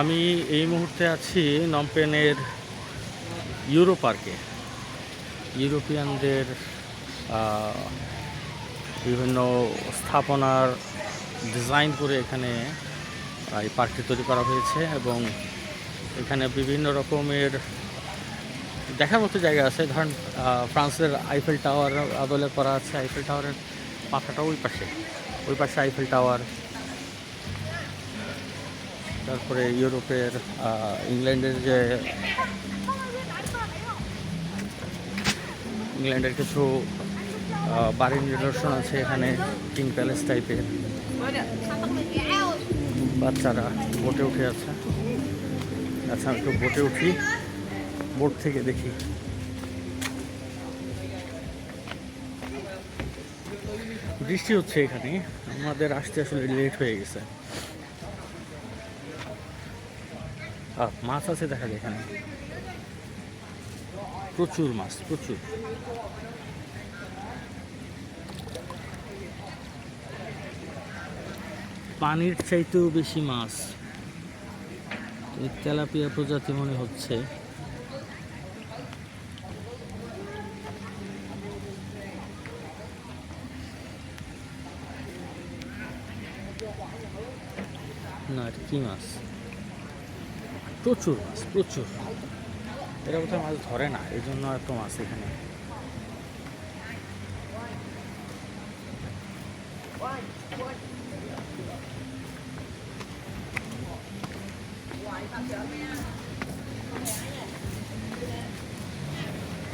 আমি এই মুহূর্তে আছি নমপেনের ইউরো পার্কে। ইউরোপিয়ানদের বিভিন্ন স্থাপনার ডিজাইন করে এখানে এই পার্কটি তৈরি করা হয়েছে এবং এখানে বিভিন্ন রকমের দেখার মতো জায়গা আছে। ধরেন ফ্রান্সের আইফেল টাওয়ার আদলে করা আছে। আইফেল টাওয়ারের মাথাটা ওই পাশে। ওই পাশে আইফেল টাওয়ার। তারপরে ইউরোপের ইংল্যান্ডের যে ইংল্যান্ডের কিছু বাড়ির নিদর্শন আছে এখানে, কিং প্যালেস টাইপের। বাচ্চারা বোটে উঠে আছে। আচ্ছা আমি একটু বোটে উঠি। বোট থেকে দেখি। বৃষ্টি হচ্ছে এখানে। আমাদের আসতে আসলে লেট হয়ে গেছে। মাছ আছে দেখা যায় এখানে। প্রচুর মাছ, প্রচুর। পানির চাইতেও বেশি মাছ। তেলাপিয়া প্রজাতি মনে হচ্ছে। না কি মাছ? প্রচুর মাছ, প্রচুর। এরা কোথাও মাছ ধরে না, এই জন্য এত মাছ এখানে।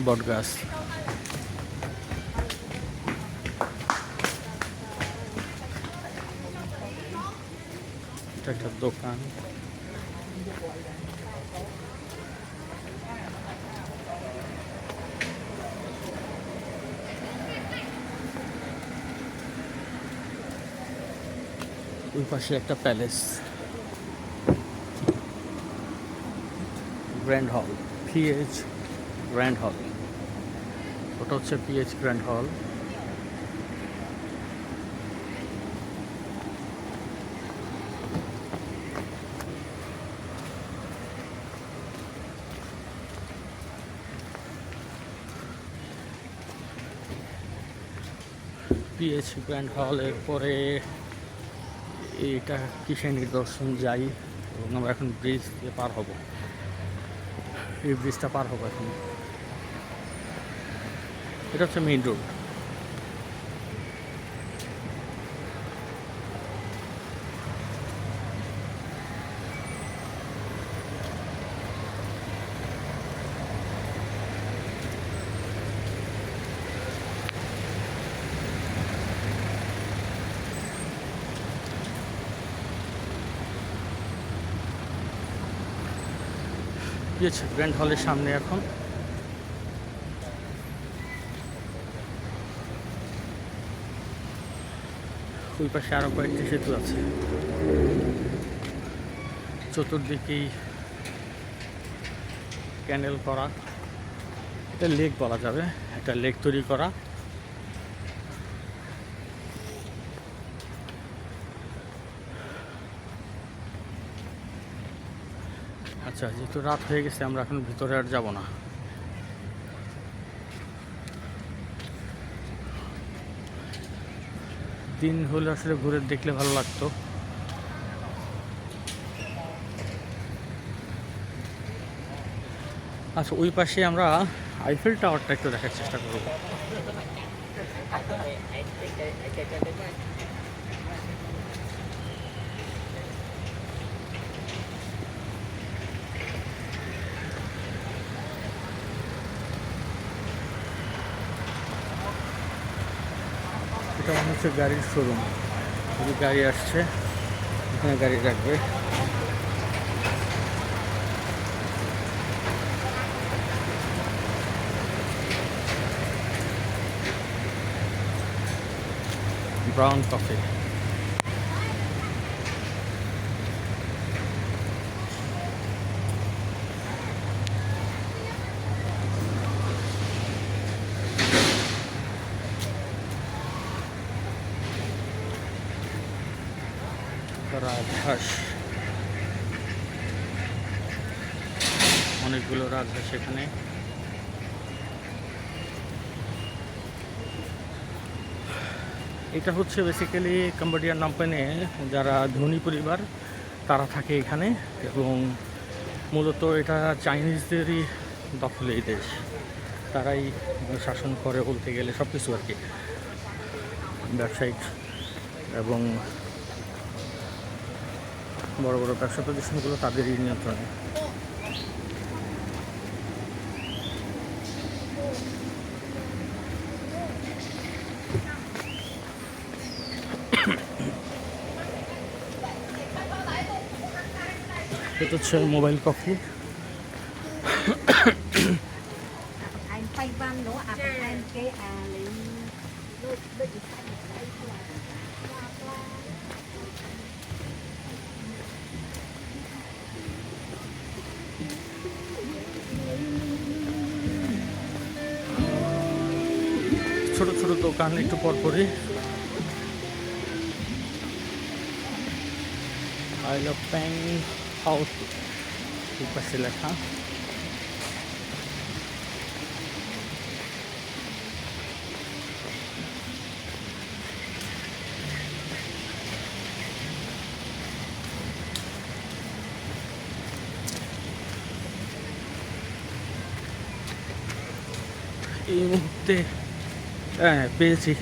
বট গাছ। এটা একটা দোকান। ওই পাশে একটা palace. Grand hall PH grand hall ওটা হচ্ছে PH grand hall PH grand হলের পরে এটা কিসের নিদর্শন যাই এবং আমরা এখন ব্রিজ দিয়ে পার হব। এই ব্রিজটা পার হব এখন। এটা হচ্ছে মেইন রোড গিয়েছে গ্র্যান্ড হলের সামনে এখন। ওই পাশে আরও কয়েকটি সেতু আছে। চতুর্দিকেই ক্যানেল করা। এটা লেক বলা যাবে, একটা লেক তৈরি করা। আচ্ছা যেহেতু রাত হয়ে গেছে, আমরা এখন ভিতরে আর যাব না। দিন হলে আসলে ঘুরে দেখলে ভালো লাগতো। আচ্ছা ওই পাশে আমরা আইফেল টাওয়ারটা একটু দেখার চেষ্টা করব। এটা মনে হচ্ছে গাড়ির শোরুম গাড়ি আসছে এখানে গাড়ি রাখবে। ব্রাউন কফি রাজহাঁস অনেকগুলো রাজহাঁস এখানে। এটা হচ্ছে বেসিক্যালি কম্বোডিয়ার নাম্পানে যারা ধনী পরিবার, তারা থাকে এখানে এবং মূলত এটা চাইনিজদেরই দখলে এই দেশ। তারাই শাসন করে বলতে গেলে সব কিছু আর কি। ব্যবসায়িক এবং বড় বড় ব্যবসা প্রতিষ্ঠানগুলো তাদেরই নিয়ন্ত্রণে। এটা হচ্ছে মোবাইল কফি। দোকান একটু পরপরই আই লাভ প্যাং হাউস পাশে লেখা। এই মুহূর্তে হ্যাঁ পেয়েছি।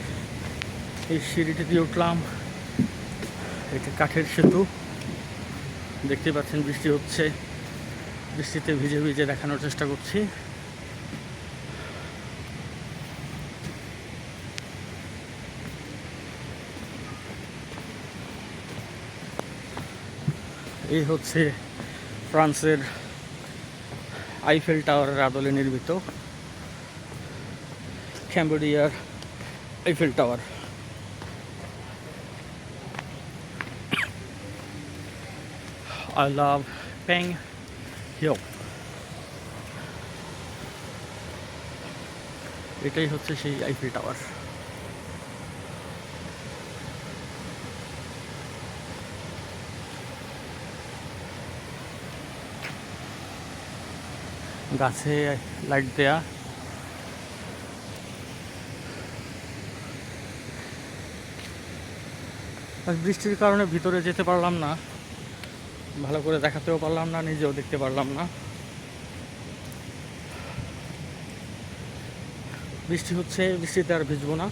এই সিঁড়িটি দিয়ে উঠলাম। এটা কাঠের সেতু। দেখতে পাচ্ছেন, বৃষ্টি হচ্ছে। বৃষ্টিতে ভিজে ভিজে দেখানোর চেষ্টা করছি। এই হচ্ছে ফ্রান্সের আইফেল টাওয়ারের আদলে নির্মিত। ক্যাম্বোডিয়ার Eiffel tower I love Peng Hill. এটাই হচ্ছে সেই আইফেল টাওয়ার গাছে লাইট দেয়া। আর বৃষ্টির কারণে ভিতরে যেতে পারলাম না। ভালো করে দেখাতেও পারলাম না, নিজেও দেখতে পারলাম না। বৃষ্টি হচ্ছে, বৃষ্টিতে আর ভিজবো না।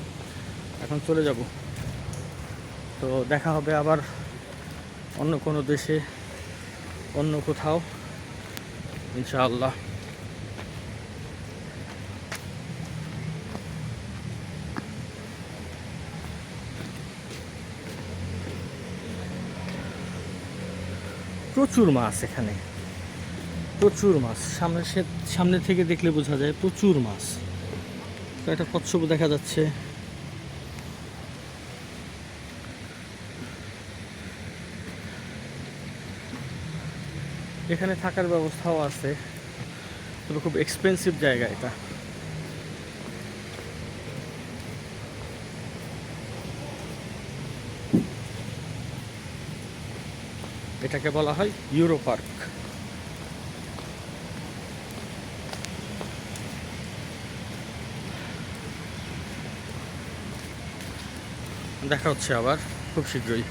এখন চলে যাব। তো দেখা হবে আবার অন্য কোনো দেশে, অন্য কোথাও। ইনশাআল্লাহ। প্রচুর মাছ এখানে। প্রচুর মাছ। সামনে সে, সামনে থেকে দেখলে বোঝা যায় প্রচুর মাছ। তো একটা কচ্ছপ দেখা যাচ্ছে। এখানে থাকার ব্যবস্থাও আছে। তবে খুব এক্সপেন্সিভ জায়গা এটা। এটাকে বলা হয় ইউরো পার্ক। দেখা হচ্ছে আবার খুব শীঘ্রই।